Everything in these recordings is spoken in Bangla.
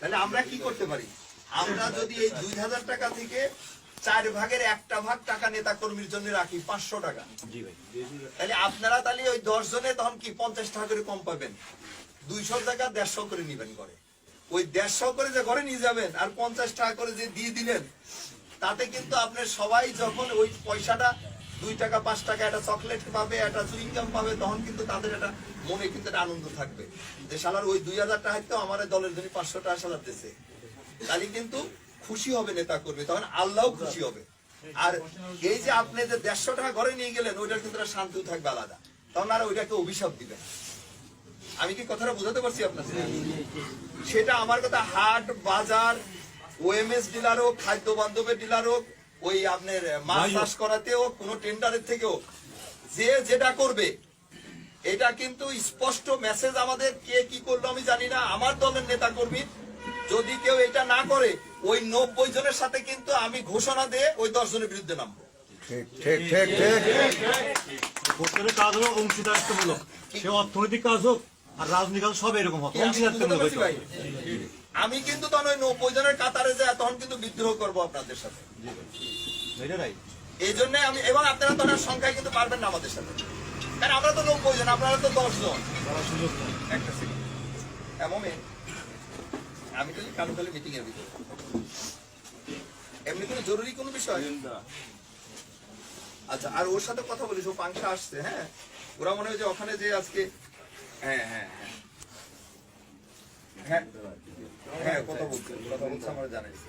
তাহলে আমরা কি করতে পারি? আমরা যদি এই দুই হাজার টাকা থেকে চার ভাগের একটা ভাগ টাকা নেতা কর্মীর জন্য রাখি পাঁচশো টাকা। তাহলে আপনারা তাহলে ওই দশ জনে তখন কি পঞ্চাশ টাকা করে কম পাবেন? দুইশো টাকা দেড়শো করে নিবেন করে ওই দেড়শো করে যে ঘরে নিয়ে যাবেন আর পঞ্চাশ টাকা করে যে দিয়ে দিলেন তাতে কিন্তু আপনার সবাই যখন ওই পয়সাটা দুই টাকা, পাঁচ টাকা, একটা চকলেট পাবে, একটা চুইংগাম পাবে, তখন কিন্তু তাদের একটা মনে কিন্তু একটা আনন্দ থাকবে। যে শালার ওই দুই হাজার টাকা তো আমার দলের জন্য পাঁচশো টাকা সালার দিছে। তাহলে কিন্তু খুশি হবে নেতা কর্মী তখন আল্লাহও খুশি হবে। আর এই যে আপনি যে দেড়শো টাকা ঘরে নিয়ে গেলেন, ওইটার কিন্তু একটা শান্তি থাকবে আলাদা। তখন আর ওইটাকে অভিশাপ দিবেন আমি কি কথাটা বোঝাতে পারছি আপনাদের? সেটা আমার কথা, হাট, বাজার ওএমএস ডিলার হোক খাদ্য বান্ধবের ডিলার হোক ওই আপনার মাছ চাষ করাতে হোক কোনো টেন্ডারের থেকেও। যে যেটা করবে এটা কিন্তু স্পষ্ট মেসেজ আমাদের কে কি করল আমি জানি না। আমার দলের নেতা কর্মী যদি কেউ এটা না করে ওই নব্বই জনের সাথে কিন্তু আমি ঘোষণা দিয়ে ওই দশ জনের বিরুদ্ধে নামবো। ঠিক ঠিক ঠিক ঠিক। প্রত্যেকের কাজ হলো অংশীদারিত্বমূলক। সে অর্থনৈতিক কাজ হোক আর রাজনৈতিক কাজ সব এরকম হবে। আমি অংশীদারিত্বমূলক কিন্তু তখন ওই নব্বই জনের কাতারে যায় তখন কিন্তু বিদ্রোহ করব আপনাদের সাথে। এই জন্য আমি এবং আপনারা তো সংখ্যায় কিন্তু পারবেন না আমাদের সাথে। কারণ আমরা তো নব্বই জন আপনারা তো দশ জন। একটা সেকেন্ড এমন আমি তো কালো কালো মিটিং এর ভিতরে। এমনি কোনো জরুরি কোনো বিষয়? আচ্ছা আর ওর সাথে কথা বলিস ও পাংশা আসছে হ্যাঁ? ওরা মনে হয় যে ওখানে যে আজকে হ্যাঁ হ্যাঁ হ্যাঁ। হ্যাঁ হ্যাঁ কথা বলছে কথা বলছে আমার জানাইছে।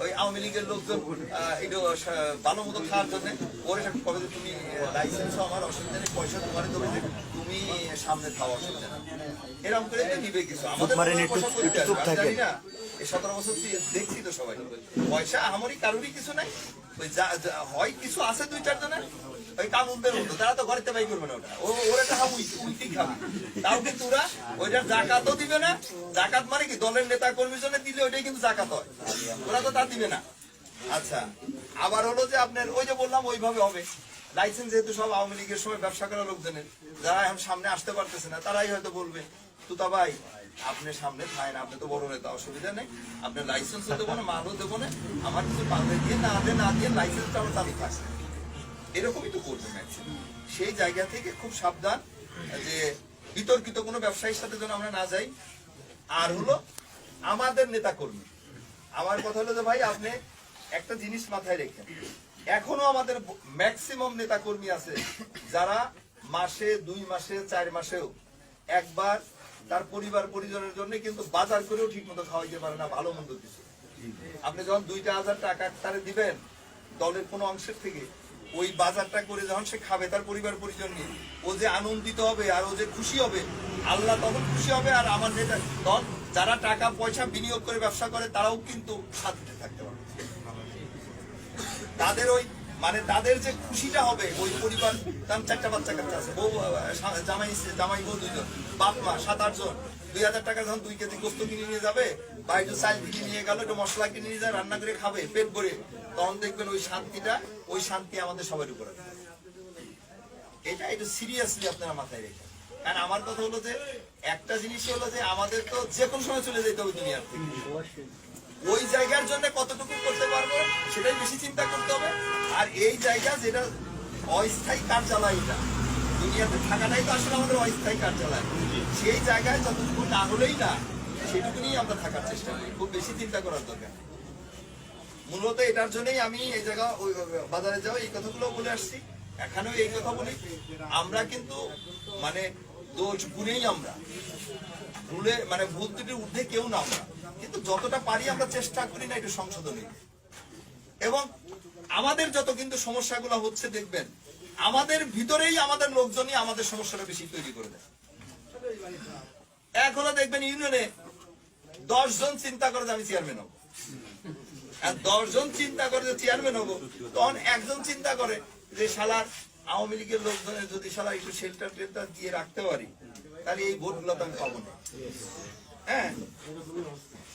ওই আওয়ামী লীগের লোকজন ভালো মতো খাওয়ার জন্য ওরে কবে তুমি লাইসেন্স আমার অসুবিধা নেই পয়সা তোমার দেবে যে তুমি সামনে খাওয়া অসুবিধা না এরকম করে তো নিবে কিছু। আমাদের। জানি না। এই সতেরো বছর দেখছি তো সবাই। পয়সা আমারই কারোরই কিছু নাই। ওই যা- হয় কিছু আছে দুই চারজনের ওই মতো তারা তো ঘরেতে বাই করবে না ওটা। ও ওরা খাবে। তাও দিবে না। জাকাত মানে কি? দলের নেতা কর্মীর জন্য দিলে ওইটাই কিন্তু জাকাত হয়। ওরা তো তা দিবে না। আচ্ছা আবার হলো যে আপনার ওই যে বললাম, ওইভাবে হবে। লাইসেন্স যেহেতু সব আওয়ামী লীগের সময় ব্যবসা করা লোকজনের, যারা এখন সামনে আসতে পারতেছে না, তারাই হয়তো বলবে, তুতা ভাই, আপনি সামনে থাকেন, আপনি তো বড় নেতা, অসুবিধা নেই। আপনার লাইসেন্সও দেবো না, মালও দেবো না। আমার কিছু পাবে দিয়ে না দিয়ে না দিয়ে লাইসেন্সটা আমার চালু থাকছে এরকমই তো করবে ম্যাক্সিমাম সেই জায়গা থেকে খুব সাবধান যে বিতর্কিত কোনো ব্যবসায়ীর সাথে যেন আমরা না যাই। আর হলো আমাদের নেতা কর্মী আমার কথা হলো যে ভাই, আপনি একটা জিনিস মাথায় রেখেন। এখনও আমাদের ম্যাক্সিমাম নেতা কর্মী আছে যারা মাসে, দুই মাসে, চার মাসেও একবার তার পরিবার, পরিজনের জন্য কিন্তু বাজার করেও ঠিক মতো খাওয়াইতে পারে না, ভালো মন্দ কিছু। আপনি যখন দুইটা হাজার টাকা তারে দিবেন দলের কোনো অংশের থেকে ওই বাজারটা করে যখন সে খাবে, তার পরিবার পরিজন নিয়ে। ও যে আনন্দিত হবে আর ও যে খুশি হবে, আল্লাহ তখন খুশি হবে আর আমার নেতা তখন যারা টাকা, পয়সা বিনিয়োগ করে ব্যবসা করে, তারাও কিন্তু শান্তিতে থাকতে পারবে। তাদের ওই মানে তাদের যে খুশিটা হবে, ওই পরিবার তার চারটা বাচ্চা কাচ্চা আছে। বউ জামাই জামাই বউ দুইজন, বাপ মা, সাত, আট জন। দুই হাজার টাকা যখন দুই কেজি গোস্ত কিনে নিয়ে যাবে, বা একটু চাল কিনে নিয়ে গেল, একটু মশলা কিনে নিয়ে যায়, রান্না করে খাবে, পেট ভরে। তখন দেখবেন ওই শান্তিটা, ওই শান্তি আমাদের সবার উপরে। এটা একটু সিরিয়াসলি আপনারা মাথায় রেখে কারণ আমার কথা হলো যে, একটা জিনিস হলো যে, আমাদের তো যে কোনো সময় চলে যেতে হবে দুনিয়ার থেকে। ওই জায়গার জন্য কতটুকু করতে পারব, সেটাই বেশি চিন্তা করতে হবে। আর এই জায়গা যেটা অস্থায়ী কার্যালয় এটা, দুনিয়াতে থাকাটাই তো আসলে আমাদের অস্থায়ী কার্যালয়। সেই জায়গায় যতটুকু না হলেই না, সেটুকু নিয়ে আমরা থাকার চেষ্টা করি। খুব বেশি চিন্তা করার দরকার। মূলত এটার জন্যই আমি এই জায়গা, ওই বাজারে যাও এই কথাগুলো বলে আসছি। এখানেও এই কথা বলি। আমরা কিন্তু মানে দোষ গুণেই আমরা। ভুলে মানে ভুল ত্রুটির ঊর্ধ্বে কেউ না আমরা। কিন্তু যতটা পারি আমরা চেষ্টা করি না একটু সংশোধনী। এবং আমাদের যত কিন্তু সমস্যাগুলো হচ্ছে, দেখবেন, আমাদের ভিতরেই আমাদের লোকজনই আমাদের সমস্যাটা বেশি তৈরি করে দেয়। এখনও দেখবেন ইউনিয়নে দশ জন চিন্তা করে যে আমি চেয়ারম্যান হব। আর দশ জন চিন্তা করে যে চেয়ারম্যান হব, তখন একজন চিন্তা করে যে শালার আওয়ামী লীগের লোকজনের যদি শালা একটু শেল্টার টেল্টার দিয়ে রাখতে পারি, তাহলে এই ভোটগুলো তো আমি পাবো না। হ্যাঁ?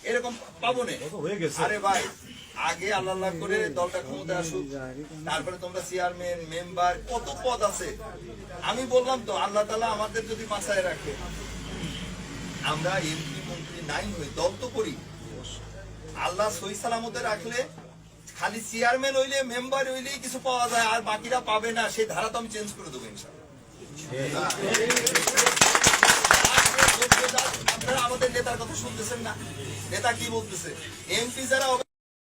এরকম পাবো না। আরে ভাই, আগে আল্লাহ করে দলটা ক্ষমতা আসুক, তারপরে তোমরা চেয়ারম্যান মেম্বার কত পদ আছে। আমি বললাম তো, আল্লাহ তালা আমাদের যদি মাথায় রাখে। আমরা এমপি, মন্ত্রী নাই হই দল তো করি। আল্লাহ সই সালামতে রাখলে, খালি চেয়ারম্যান হইলে মেম্বার হইলেই কিছু পাওয়া যায়, আর বাকিরা পাবে না, সেই ধারা তো আমি চেঞ্জ করে দেবো আপনারা আমাদের নেতার কথা শুনতেছেন না? নেতা কি বলতেছে? এমপি যারা